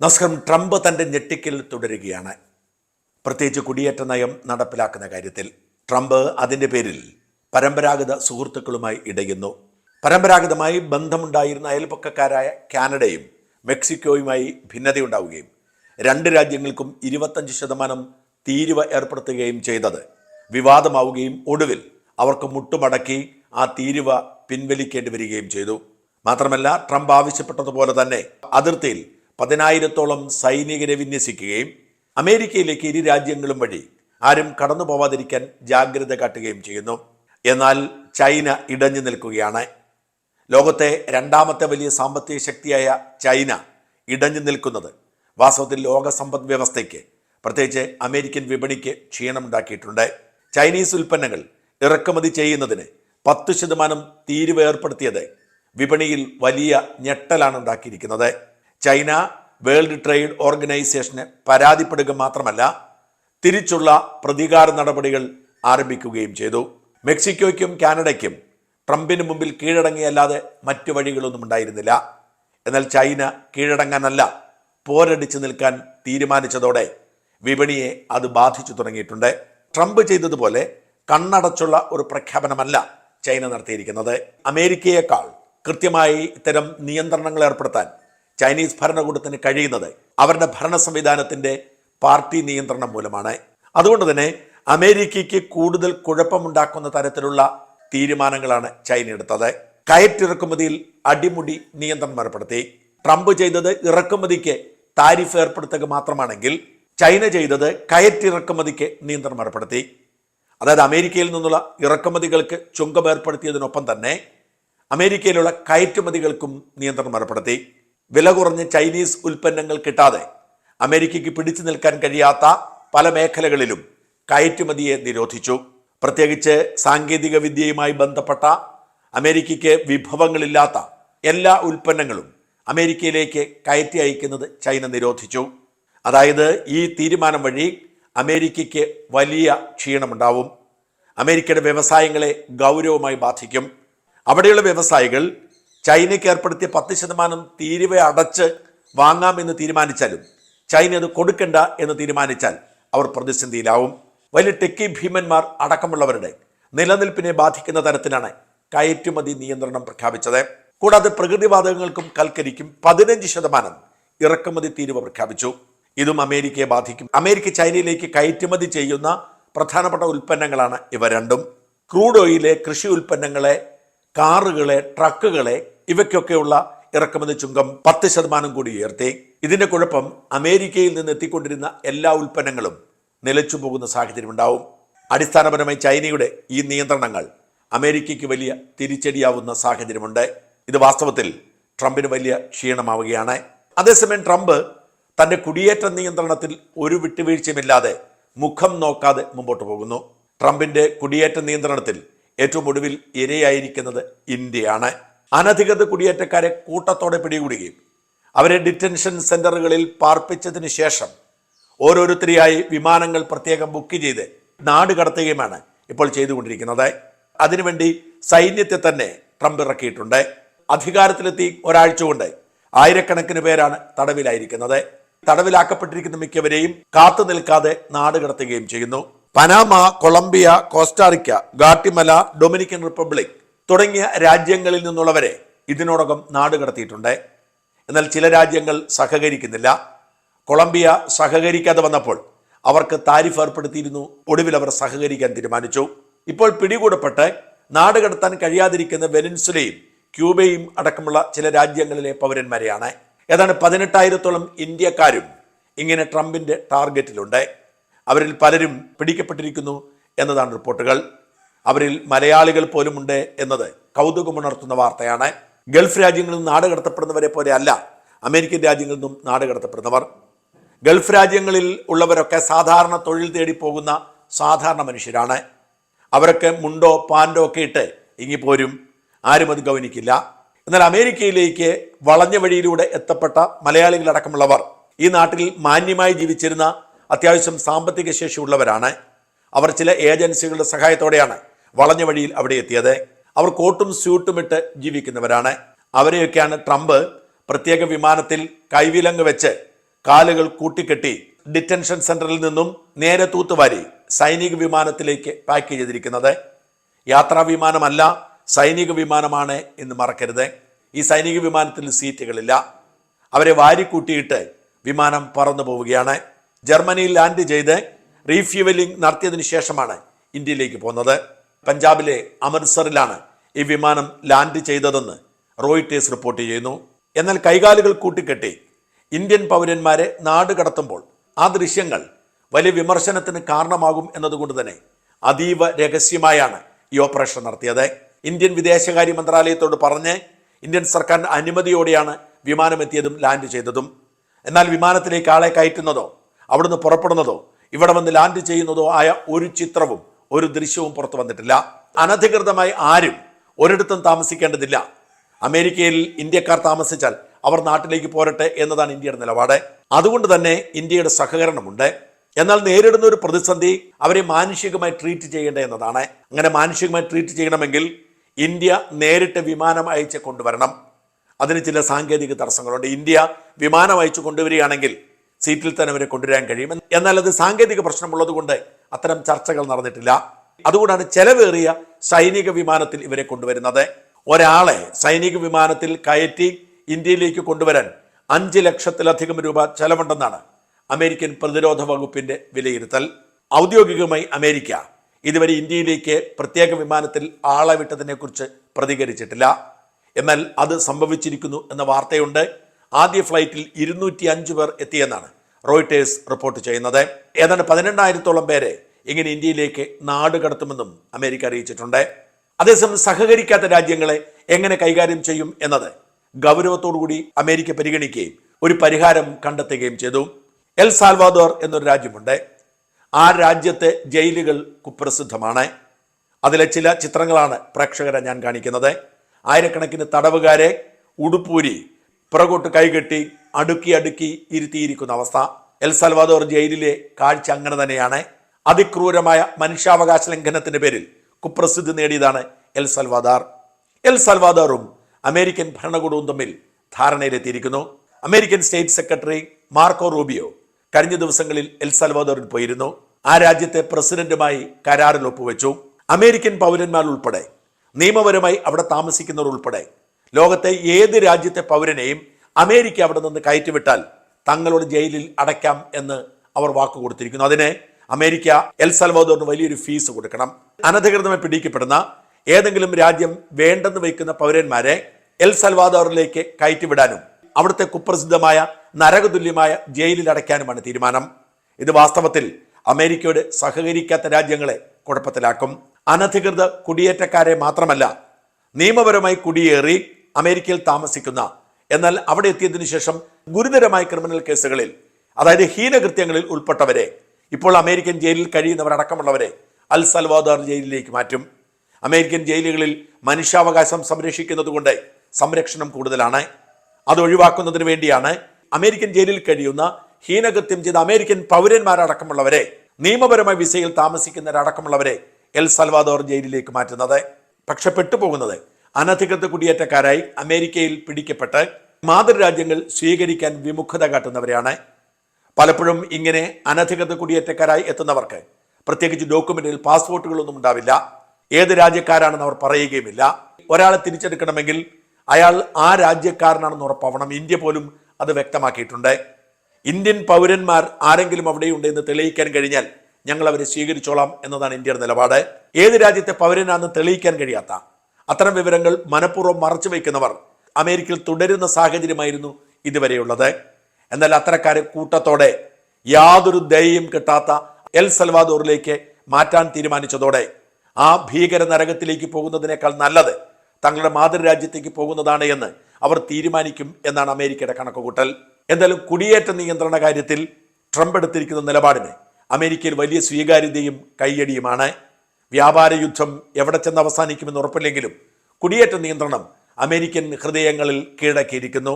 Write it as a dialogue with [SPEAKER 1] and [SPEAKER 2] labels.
[SPEAKER 1] നമസ്കാരം ട്രംപ് തന്റെ ഞെട്ടിക്കൽ തുടരുകയാണ്. പ്രത്യേകിച്ച് കുടിയേറ്റ നയം നടപ്പിലാക്കുന്ന കാര്യത്തിൽ ട്രംപ് അതിന്റെ പേരിൽ പരമ്പരാഗത സുഹൃത്തുക്കളുമായി ഇടയുന്നു. പരമ്പരാഗതമായി ബന്ധമുണ്ടായിരുന്ന അയൽപക്കക്കാരായ കാനഡയും മെക്സിക്കോയുമായി ഭിന്നതയുണ്ടാവുകയും രണ്ട് രാജ്യങ്ങൾക്കും ഇരുപത്തഞ്ച് ശതമാനം തീരുവ ഏർപ്പെടുത്തുകയും ചെയ്തത് വിവാദമാവുകയും ഒടുവിൽ അവർക്ക് മുട്ടുമടക്കി ആ തീരുവ പിൻവലിക്കേണ്ടി വരികയും ചെയ്തു. മാത്രമല്ല ട്രംപ് ആവശ്യപ്പെട്ടതുപോലെ തന്നെ അതിർത്തിയിൽ പതിനായിരത്തോളം സൈനികരെ വിന്യസിക്കുകയും അമേരിക്കയിലേക്ക് ഇരു രാജ്യങ്ങളും വഴി ആരും കടന്നു പോവാതിരിക്കാൻ ജാഗ്രത കാട്ടുകയും ചെയ്യുന്നു. എന്നാൽ ചൈന ഇടഞ്ഞു നിൽക്കുകയാണ്. ലോകത്തെ രണ്ടാമത്തെ വലിയ സാമ്പത്തിക ശക്തിയായ ചൈന ഇടഞ്ഞു നിൽക്കുന്നത് വാസ്തവത്തിൽ ലോക സമ്പദ് വ്യവസ്ഥയ്ക്ക് പ്രത്യേകിച്ച് അമേരിക്കൻ വിപണിക്ക് ക്ഷീണമുണ്ടാക്കിയിട്ടുണ്ട്. ചൈനീസ് ഉൽപ്പന്നങ്ങൾ ഇറക്കുമതി ചെയ്യുന്നതിന് പത്ത് ശതമാനം തീരുവ ഏർപ്പെടുത്തിയത് വിപണിയിൽ വലിയ ഞെട്ടലാണ് ഉണ്ടാക്കിയിരിക്കുന്നത്. ചൈന വേൾഡ് ട്രേഡ് ഓർഗനൈസേഷന് പരാതിപ്പെടുക മാത്രമല്ല തിരിച്ചുള്ള പ്രതികാര നടപടികൾ ആരംഭിക്കുകയും ചെയ്തു. മെക്സിക്കോയ്ക്കും കാനഡയ്ക്കും ട്രംപിന് മുമ്പിൽ കീഴടങ്ങിയല്ലാതെ മറ്റു വഴികളൊന്നും ഉണ്ടായിരുന്നില്ല. എന്നാൽ ചൈന കീഴടങ്ങാനല്ല പോരടിച്ചു നിൽക്കാൻ തീരുമാനിച്ചതോടെ വിപണിയെ അത് ബാധിച്ചു തുടങ്ങിയിട്ടുണ്ട്. ട്രംപ് ചെയ്തതുപോലെ കണ്ണടച്ചുള്ള ഒരു പ്രഖ്യാപനമല്ല ചൈന നടത്തിയിരിക്കുന്നത്. അമേരിക്കയേക്കാൾ കൃത്യമായി ഇത്തരം നിയന്ത്രണങ്ങൾ ഏർപ്പെടുത്താൻ ചൈനീസ് ഭരണകൂടത്തിന് കഴിയുന്നത് അവരുടെ ഭരണ സംവിധാനത്തിന്റെ പാർട്ടി നിയന്ത്രണം മൂലമാണ്. അതുകൊണ്ട് തന്നെ അമേരിക്കയ്ക്ക് കൂടുതൽ കുഴപ്പമുണ്ടാക്കുന്ന തരത്തിലുള്ള തീരുമാനങ്ങളാണ് ചൈന എടുത്തത്. കയറ്റിറക്കുമതിയിൽ അടിമുടി നിയന്ത്രണം ഏർപ്പെടുത്തി ട്രംപ് ചെയ്തത് ഇറക്കുമതിക്ക് താരിഫ് ഏർപ്പെടുത്തുക മാത്രമാണെങ്കിൽ ചൈന ചെയ്തത് കയറ്റിറക്കുമതിക്ക് നിയന്ത്രണം ഏർപ്പെടുത്തി അതായത് അമേരിക്കയിൽ നിന്നുള്ള ഇറക്കുമതികൾക്ക് ചുങ്കം ഏർപ്പെടുത്തിയതിനൊപ്പം തന്നെ അമേരിക്കയിലുള്ള കയറ്റുമതികൾക്കും നിയന്ത്രണം ഏർപ്പെടുത്തി വില കുറഞ്ഞ ചൈനീസ് ഉൽപ്പന്നങ്ങൾ കിട്ടാതെ അമേരിക്കയ്ക്ക് പിടിച്ചു നിൽക്കാൻ കഴിയാത്ത പല മേഖലകളിലും കയറ്റുമതിയെ നിരോധിച്ചു. പ്രത്യേകിച്ച് സാങ്കേതിക വിദ്യയുമായി ബന്ധപ്പെട്ട അമേരിക്കയ്ക്ക് വിഭവങ്ങളില്ലാത്ത എല്ലാ ഉൽപ്പന്നങ്ങളും അമേരിക്കയിലേക്ക് കയറ്റി അയക്കുന്നത് ചൈന നിരോധിച്ചു. അതായത് ഈ തീരുമാനം വഴി അമേരിക്കയ്ക്ക് വലിയ ക്ഷീണമുണ്ടാവും. അമേരിക്കയുടെ വ്യവസായങ്ങളെ ഗൗരവമായി ബാധിക്കും. അവിടെയുള്ള വ്യവസായികൾ ചൈനയ്ക്ക് ഏർപ്പെടുത്തിയ പത്ത് ശതമാനം തീരുവ അടച്ച് വാങ്ങാമെന്ന് തീരുമാനിച്ചാലും ചൈന അത് കൊടുക്കണ്ട എന്ന് തീരുമാനിച്ചാൽ അവർ പ്രതിസന്ധിയിലാവും. വലിയ ടെക്കി ഭീമന്മാർ അടക്കമുള്ളവരുടെ നിലനിൽപ്പിനെ ബാധിക്കുന്ന തരത്തിലാണ് കയറ്റുമതി നിയന്ത്രണം പ്രഖ്യാപിച്ചത്. കൂടാതെ പ്രകൃതിവാതകങ്ങൾക്കും കൽക്കരിക്കും പതിനഞ്ച് ശതമാനം ഇറക്കുമതി തീരുവ പ്രഖ്യാപിച്ചു. ഇതും അമേരിക്കയെ ബാധിക്കും. അമേരിക്ക ചൈനയിലേക്ക് കയറ്റുമതി ചെയ്യുന്ന പ്രധാനപ്പെട്ട ഉൽപ്പന്നങ്ങളാണ് ഇവ രണ്ടും. ക്രൂഡ് ഓയിലെ കൃഷി ഉൽപ്പന്നങ്ങളെ കാറുകളെ ട്രക്കുകളെ ഇവയ്ക്കൊക്കെയുള്ള ഇറക്കുമതി ചുങ്കം പത്ത് ശതമാനം കൂടി ഉയർത്തി. ഇതിന്റെ കുഴപ്പം അമേരിക്കയിൽ നിന്ന് എത്തിക്കൊണ്ടിരുന്ന എല്ലാ ഉൽപ്പന്നങ്ങളും നിലച്ചു പോകുന്ന സാഹചര്യം ഉണ്ടാവും അടിസ്ഥാനപരമായി ചൈനയുടെ ഈ നിയന്ത്രണങ്ങൾ അമേരിക്കയ്ക്ക് വലിയ തിരിച്ചടിയാവുന്ന സാഹചര്യമുണ്ട്. ഇത് വാസ്തവത്തിൽ ട്രംപിന് വലിയ ക്ഷീണമാവുകയാണ്. അതേസമയം ട്രംപ് തന്റെ കുടിയേറ്റ നിയന്ത്രണത്തിൽ ഒരു വിട്ടുവീഴ്ചയുമില്ലാതെ മുഖം നോക്കാതെ മുമ്പോട്ട് പോകുന്നു. ട്രംപിന്റെ കുടിയേറ്റ നിയന്ത്രണത്തിൽ ഏറ്റവും ഒടുവിൽ ഇരയായിരിക്കുന്നത് ഇന്ത്യയാണ്. അനധികൃത കുടിയേറ്റക്കാരെ കൂട്ടത്തോടെ പിടികൂടുകയും അവരെ ഡിറ്റൻഷൻ സെന്ററുകളിൽ പാർപ്പിച്ചതിന് ശേഷം ഓരോരുത്തരെയായി വിമാനങ്ങൾ പ്രത്യേകം ബുക്ക് ചെയ്ത് നാട് കടത്തുകയുമാണ് ഇപ്പോൾ ചെയ്തുകൊണ്ടിരിക്കുന്നത്. അതിനുവേണ്ടി സൈന്യത്തെ തന്നെ ട്രംപ് ഇറക്കിയിട്ടുണ്ട്. അധികാരത്തിലെത്തി ഒരാഴ്ച കൊണ്ട് ആയിരക്കണക്കിന് പേരാണ് തടവിലായിരിക്കുന്നത്. തടവിലാക്കപ്പെട്ടിരിക്കുന്ന മിക്കവരെയും കാത്തു നിൽക്കാതെ നാട് കടത്തുകയും ചെയ്യുന്നു. Panama Colombia Costa Rica Guatemala Dominican Republic തുടങ്ങിയ രാജ്യങ്ങളിൽ നിന്നുള്ളവരെ ഇതിനോടകം നാടുകടത്തിയിട്ടുണ്ട് എന്നാൽ ചില രാജ്യങ്ങൾ സഹകരിക്കുന്നില്ല. കൊളംബിയ സഹകരിക്കാതെ വന്നപ്പോൾ അവർക്ക് താരിഫ് ഏർപ്പെടുത്തിയിരുന്നു. ഒടുവിൽ അവർ സഹകരിക്കാൻ തീരുമാനിച്ചു. ഇപ്പോൾ പിടികൂടപ്പെട്ട് നാടുകടത്താൻ കഴിയാതിരിക്കുന്ന വെനിൻസുലയും ക്യൂബയും അടക്കമുള്ള ചില രാജ്യങ്ങളിലെ പൗരന്മാരെയാണ്. ഏതാണ്ട് പതിനെട്ടായിരത്തോളം ഇന്ത്യക്കാരും ഇങ്ങനെ ട്രംപിന്റെ ടാർഗറ്റിലുണ്ട്. അവരിൽ പലരും പിടിക്കപ്പെട്ടിരിക്കുന്നു എന്നതാണ് റിപ്പോർട്ടുകൾ. അവരിൽ മലയാളികൾ പോലുമുണ്ട് എന്നത് കൗതുകമുണർത്തുന്ന വാർത്തയാണ്. ഗൾഫ് രാജ്യങ്ങളിൽ നിന്ന് നാട് കടത്തപ്പെടുന്നവരെ പോലെ അല്ല അമേരിക്കൻ രാജ്യങ്ങളിൽ നിന്നും നാടുകടത്തപ്പെടുന്നവർ ഗൾഫ് രാജ്യങ്ങളിൽ ഉള്ളവരൊക്കെ സാധാരണ തൊഴിൽ തേടി പോകുന്ന സാധാരണ മനുഷ്യരാണ്. അവരൊക്കെ മുണ്ടോ പാൻഡോ ഒക്കെ ഇട്ട് ഇങ്ങിപ്പോരും ആരും അത് ഗൗനിക്കില്ല. എന്നാൽ അമേരിക്കയിലേക്ക് വളഞ്ഞ വഴിയിലൂടെ എത്തപ്പെട്ട മലയാളികളടക്കമുള്ളവർ ഈ നാട്ടിൽ മാന്യമായി ജീവിച്ചിരുന്ന അത്യാവശ്യം സാമ്പത്തിക ശേഷി ഉള്ളവരാണ്. അവർ ചില ഏജൻസികളുടെ സഹായത്തോടെയാണ് വളഞ്ഞ വഴിയിൽ അവിടെ എത്തിയത്. അവർ കോട്ടും സ്യൂട്ടും ഇട്ട് ജീവിക്കുന്നവരാണ്. അവരെയൊക്കെയാണ് ട്രംപ് പ്രത്യേക വിമാനത്തിൽ കൈവിലങ്ങ് വെച്ച് കാലുകൾ കൂട്ടിക്കെട്ടി ഡിറ്റൻഷൻ സെന്ററിൽ നിന്നും നേരെ തൂത്തുവാരി സൈനിക വിമാനത്തിലേക്ക് പാക്ക് ചെയ്തിരിക്കുന്നത്. യാത്രാ വിമാനമല്ല സൈനിക വിമാനമാണ് എന്ന് മറക്കരുത്. ഈ സൈനിക വിമാനത്തിൽ സീറ്റുകളില്ല. അവരെ വാരിക്കൂട്ടിയിട്ട് വിമാനം പറന്നു പോവുകയാണ്. ജർമ്മനിയിൽ ലാൻഡ് ചെയ്ത് റീഫ്യൂവലിംഗ് നടത്തിയതിനു ശേഷമാണ് ഇന്ത്യയിലേക്ക് പോകുന്നത്. പഞ്ചാബിലെ അമൃത്സറിലാണ് ഈ വിമാനം ലാൻഡ് ചെയ്തതെന്ന് റോയിറ്റേഴ്സ് റിപ്പോർട്ട് ചെയ്യുന്നു. എന്നാൽ കൈകാലുകൾ കൂട്ടിക്കെട്ടി ഇന്ത്യൻ പൗരന്മാരെ നാട് കടത്തുമ്പോൾ ആ ദൃശ്യങ്ങൾ വലിയ വിമർശനത്തിന് കാരണമാകും എന്നതുകൊണ്ട് തന്നെ അതീവ രഹസ്യമായാണ് ഈ ഓപ്പറേഷൻ നടത്തിയത്. ഇന്ത്യൻ വിദേശകാര്യ മന്ത്രാലയത്തോട് പറഞ്ഞ് ഇന്ത്യൻ സർക്കാരിന്റെ അനുമതിയോടെയാണ് വിമാനം എത്തിയതും ലാൻഡ് ചെയ്തതും. എന്നാൽ വിമാനത്തിലേക്ക് ആളെ കയറ്റുന്നതോ അവിടുന്ന് പുറപ്പെടുന്നതോ ഇവിടെ വന്ന് ലാൻഡ് ചെയ്യുന്നതോ ആയ ഒരു ചിത്രവും ഒരു ദൃശ്യവും പുറത്തു വന്നിട്ടില്ല. അനധികൃതമായി ആരും ഒരിടത്തും താമസിക്കേണ്ടതില്ല. അമേരിക്കയിൽ ഇന്ത്യക്കാർ താമസിച്ചാൽ അവർ നാട്ടിലേക്ക് പോരട്ടെ എന്നതാണ് ഇന്ത്യയുടെ നിലപാട്. അതുകൊണ്ട് തന്നെ ഇന്ത്യയുടെ സഹകരണമുണ്ട്. എന്നാൽ നേരിടുന്ന ഒരു പ്രതിസന്ധി അവരെ മാനുഷികമായി ട്രീറ്റ് ചെയ്യേണ്ട എന്നതാണ്. അങ്ങനെ മാനുഷികമായി ട്രീറ്റ് ചെയ്യണമെങ്കിൽ ഇന്ത്യ നേരിട്ട് വിമാനം അയച്ച് കൊണ്ടുവരണം. അതിന് ചില സാങ്കേതിക തടസ്സങ്ങളുണ്ട്. ഇന്ത്യ വിമാനം അയച്ചു കൊണ്ടുവരികയാണെങ്കിൽ സീറ്റിൽ തന്നെ അവരെ കൊണ്ടുവരാൻ കഴിയും. എന്നാൽ അത് സാങ്കേതിക പ്രശ്നമുള്ളത് കൊണ്ട് അത്തരം ചർച്ചകൾ നടന്നിട്ടില്ല. അതുകൊണ്ടാണ് ചെലവേറിയ സൈനിക വിമാനത്തിൽ ഇവരെ കൊണ്ടുവരുന്നത്. ഒരാളെ സൈനിക വിമാനത്തിൽ കയറ്റി ഇന്ത്യയിലേക്ക് കൊണ്ടുവരാൻ അഞ്ച് ലക്ഷത്തിലധികം രൂപ ചെലവുണ്ടെന്നാണ് അമേരിക്കൻ പ്രതിരോധ വകുപ്പിന്റെ വിലയിരുത്തൽ. ഔദ്യോഗികമായി അമേരിക്ക ഇതുവരെ ഇന്ത്യയിലേക്ക് പ്രത്യേക വിമാനത്തിൽ ആളെ വിട്ടതിനെക്കുറിച്ച് പ്രതികരിച്ചിട്ടില്ല. എന്നാൽ അത് സംഭവിച്ചിരിക്കുന്നു എന്ന വാർത്തയുണ്ട്. ആദ്യ ഫ്ലൈറ്റിൽ ഇരുന്നൂറ്റി അഞ്ച് പേർ എത്തിയെന്നാണ് റോയിട്ടേഴ്സ് റിപ്പോർട്ട് ചെയ്യുന്നത്. ഏതാണ്ട് പതിനെണ്ണായിരത്തോളം പേരെ ഇങ്ങനെ ഇന്ത്യയിലേക്ക് നാട് കടത്തുമെന്നും അമേരിക്ക അറിയിച്ചിട്ടുണ്ട്. അതേസമയം സഹകരിക്കാത്ത രാജ്യങ്ങളെ എങ്ങനെ കൈകാര്യം ചെയ്യും എന്നത് ഗൗരവത്തോടുകൂടി അമേരിക്ക പരിഗണിക്കുകയും ഒരു പരിഹാരം കണ്ടെത്തുകയും ചെയ്തു. എൽ സാൽവാദോർ എന്നൊരു രാജ്യമുണ്ട്. ആ രാജ്യത്തെ ജയിലുകൾ കുപ്രസിദ്ധമാണ്. അതിലെ ചില ചിത്രങ്ങളാണ് പ്രേക്ഷകരെ ഞാൻ കാണിക്കുന്നത്. ആയിരക്കണക്കിന് തടവുകാരെ ഉടുപ്പൂരി പുറകോട്ട് കൈകെട്ടി അടുക്കി അടുക്കി ഇരുത്തിയിരിക്കുന്ന അവസ്ഥ. എൽ സൽവാദോർ ജയിലിലെ കാഴ്ച അങ്ങനെ തന്നെയാണ്. അതിക്രൂരമായ മനുഷ്യാവകാശ ലംഘനത്തിന്റെ പേരിൽ കുപ്രസിദ്ധി നേടിയതാണ് എൽ സൽവാദാർ. എൽ സൽവാദാറും അമേരിക്കൻ ഭരണകൂടവും തമ്മിൽ ധാരണയിലെത്തിയിരിക്കുന്നു. American state secretary Marco Rubio കഴിഞ്ഞ ദിവസങ്ങളിൽ എൽ സൽവാദോറിൽ പോയിരുന്നു. ആ രാജ്യത്തെ പ്രസിഡന്റുമായി കരാറിൽ ഒപ്പുവെച്ചു. അമേരിക്കൻ പൗരന്മാർ ഉൾപ്പെടെ നിയമപരമായി അവിടെ താമസിക്കുന്നവർ ഉൾപ്പെടെ ലോകത്തെ ഏത് രാജ്യത്തെ പൗരനെയും അമേരിക്ക അവിടെ നിന്ന് കയറ്റിവിട്ടാൽ തങ്ങളുടെ ജയിലിൽ അടയ്ക്കാം എന്ന് അവർ വാക്കു കൊടുത്തിരിക്കുന്നു. അതിനെ അമേരിക്ക എൽ സൽവാദോറിന് വലിയൊരു ഫീസ് കൊടുക്കണം. അനധികൃതമായി പിടിക്കപ്പെടുന്ന ഏതെങ്കിലും രാജ്യം വേണ്ടെന്ന് വയ്ക്കുന്ന പൗരന്മാരെ എൽ സൽവാദോറിലേക്ക് കയറ്റിവിടാനും അവിടുത്തെ കുപ്രസിദ്ധമായ നരകതുല്യമായ ജയിലിൽ അടയ്ക്കാനുമാണ് തീരുമാനം. ഇത് വാസ്തവത്തിൽ അമേരിക്കയോട് സഹകരിക്കാത്ത രാജ്യങ്ങളെ കുഴപ്പത്തിലാക്കും. അനധികൃത കുടിയേറ്റക്കാരെ മാത്രമല്ല നിയമപരമായി കുടിയേറി അമേരിക്കയിൽ താമസിക്കുന്ന എന്നാൽ അവിടെ എത്തിയതിനു ശേഷം ഗുരുതരമായ ക്രിമിനൽ കേസുകളിൽ അതായത് ഹീനകൃത്യങ്ങളിൽ ഉൾപ്പെട്ടവരെ ഇപ്പോൾ അമേരിക്കൻ ജയിലിൽ കഴിയുന്നവരടക്കമുള്ളവരെ അൽ സൽവാദാർ ജയിലിലേക്ക് മാറ്റും. അമേരിക്കൻ ജയിലുകളിൽ മനുഷ്യാവകാശം സംരക്ഷിക്കുന്നതുകൊണ്ട് സംരക്ഷണം കൂടുതലാണ്. അത് ഒഴിവാക്കുന്നതിന് വേണ്ടിയാണ് അമേരിക്കൻ ജയിലിൽ കഴിയുന്ന ഹീനകൃത്യം ചെയ്ത അമേരിക്കൻ പൗരന്മാരടക്കമുള്ളവരെ നിയമപരമായ വിസയിൽ താമസിക്കുന്നവരടക്കമുള്ളവരെ എൽ സൽവാദോർ ജയിലിലേക്ക് മാറ്റുന്നത്. പക്ഷെ പെട്ടുപോകുന്നത് അനധികൃത കുടിയേറ്റക്കാരായി അമേരിക്കയിൽ പിടിക്കപ്പെട്ട് മാതൃരാജ്യങ്ങൾ സ്വീകരിക്കാൻ വിമുഖത കാട്ടുന്നവരെയാണ്. പലപ്പോഴും ഇങ്ങനെ അനധികൃത കുടിയേറ്റക്കാരായി എത്തുന്നവർക്ക് പ്രത്യേകിച്ച് ഡോക്യുമെന്റിൽ പാസ്പോർട്ടുകളൊന്നും ഉണ്ടാവില്ല. ഏത് രാജ്യക്കാരാണെന്ന് അവർ പറയുകയുമില്ല. ഒരാളെ തിരിച്ചെടുക്കണമെങ്കിൽ അയാൾ ആ രാജ്യക്കാരനാണെന്ന് ഉറപ്പാവണം. ഇന്ത്യ പോലും അത് വ്യക്തമാക്കിയിട്ടുണ്ട്. ഇന്ത്യൻ പൗരന്മാർ ആരെങ്കിലും അവിടെയുണ്ട് എന്ന് തെളിയിക്കാൻ കഴിഞ്ഞാൽ ഞങ്ങൾ അവരെ സ്വീകരിച്ചോളാം എന്നതാണ് ഇന്ത്യയുടെ നിലപാട്. ഏത് രാജ്യത്തെ പൗരനാണെന്ന് തെളിയിക്കാൻ കഴിയാത്ത അത്തരം വിവരങ്ങൾ മനഃപൂർവം മറച്ചു വയ്ക്കുന്നവർ അമേരിക്കയിൽ തുടരുന്ന സാഹചര്യമായിരുന്നു ഇതുവരെയുള്ളത്. എന്നാൽ അത്തരക്കാരെ കൂട്ടത്തോടെ യാതൊരു ദയയും കിട്ടാത്ത എൽ സൽവാദോറിലേക്ക് മാറ്റാൻ തീരുമാനിച്ചതോടെ ആ ഭീകര നരകത്തിലേക്ക് പോകുന്നതിനേക്കാൾ നല്ലത് തങ്ങളുടെ മാതൃരാജ്യത്തേക്ക് പോകുന്നതാണ് എന്ന് അവർ തീരുമാനിക്കും എന്നാണ് അമേരിക്കയുടെ കണക്കുകൂട്ടൽ. എന്തായാലും കുടിയേറ്റ നിയന്ത്രണ കാര്യത്തിൽ ട്രംപ് എടുത്തിരിക്കുന്ന നിലപാടിന് അമേരിക്കയിൽ വലിയ സ്വീകാര്യതയും കയ്യടിയുമാണ്. വ്യാപാര യുദ്ധം എവിടെ ചെന്ന് അവസാനിക്കുമെന്ന് ഉറപ്പില്ലെങ്കിലും കുടിയേറ്റ നിയന്ത്രണം അമേരിക്കൻ ഹൃദയങ്ങളിൽ കീഴടക്കിയിരിക്കുന്നു.